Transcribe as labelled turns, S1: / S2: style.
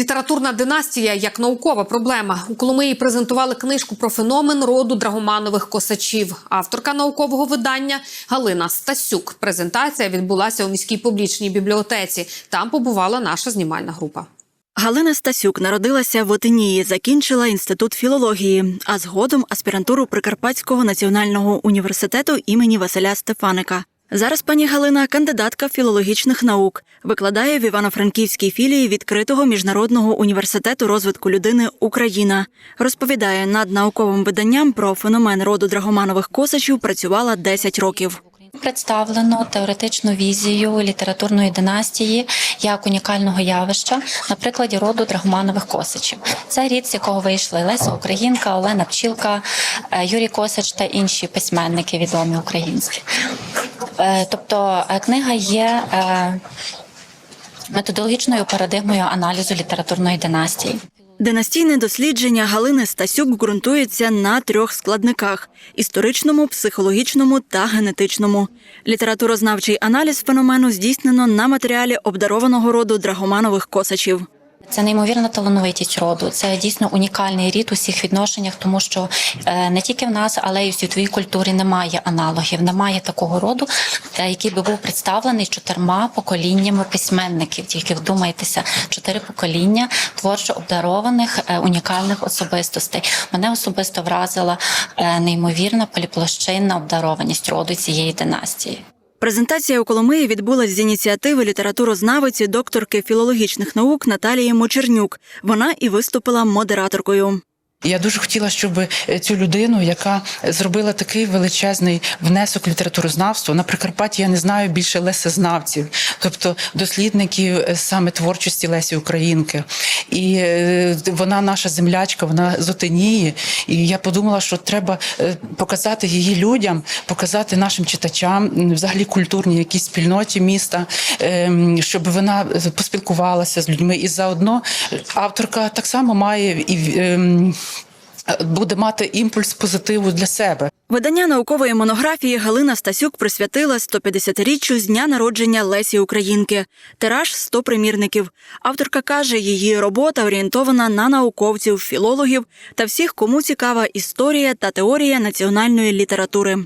S1: Літературна династія як наукова проблема. У Коломиї презентували книжку про феномен роду драгоманових косачів. Авторка наукового видання Галина Стасюк. Презентація відбулася у міській публічній бібліотеці. Там побувала наша знімальна група.
S2: Галина Стасюк народилася в Отинії, закінчила інститут філології, а згодом аспірантуру Прикарпатського національного університету імені Василя Стефаника. Зараз пані Галина кандидатка філологічних наук, викладає в Івано-Франківській філії відкритого міжнародного університету розвитку людини Україна. Розповідає, над науковим виданням про феномен роду драгоманових косачів працювала 10 років.
S3: Представлено теоретичну візію літературної династії як унікального явища на прикладі роду драгоманових косачів. Це рід, з якого вийшли Леся Українка, Олена Пчілка, е, Юрій Косач та інші письменники відомі українські. Е, Тобто е, книга є е, методологічною парадигмою аналізу літературної династії.
S2: Династійне дослідження Галини Стасюк ґрунтується на трьох складниках: історичному, психологічному та генетичному. Літературознавчий аналіз феномену здійснено на матеріалі обдарованого роду драгоманових косачів.
S3: Це неймовірна талановитість роду. Це дійсно унікальний рід у всіх відношеннях, тому що е, не тільки в нас, але й у світовій культурі немає аналогів, немає такого роду, е, який би був представлений чотирма поколіннями письменників. Тільки вдумайтеся, чотири покоління творчо обдарованих е, унікальних особистостей. Мене особисто вразила неймовірна поліплощинна обдарованість роду цієї династії.
S2: Презентація у Коломиї відбулась з ініціативи літературознавиці докторки філологічних наук Наталії Мочернюк. Вона і виступила модераторкою.
S4: Я дуже хотіла, щоб е, цю людину, яка зробила такий величезний внесок в літературознавство, на Прикарпатті я не знаю більше лесезнавців, тобто дослідників е, саме творчості Лесі Українки. І е, вона наша землячка, вона з Отинії. І я подумала, що треба показати її людям, показати нашим читачам, взагалі культурній якійсь спільноті міста, ем, щоб вона поспілкувалася з людьми. І заодно авторка так само має і. Буде мати імпульс позитиву для себе.
S2: Видання наукової монографії Галина Стасюк присвятила 150-річчю з дня народження Лесі Українки. Тираж 100 примірників. Авторка каже, її робота орієнтована на науковців, філологів та всіх, кому цікава історія та теорія національної літератури.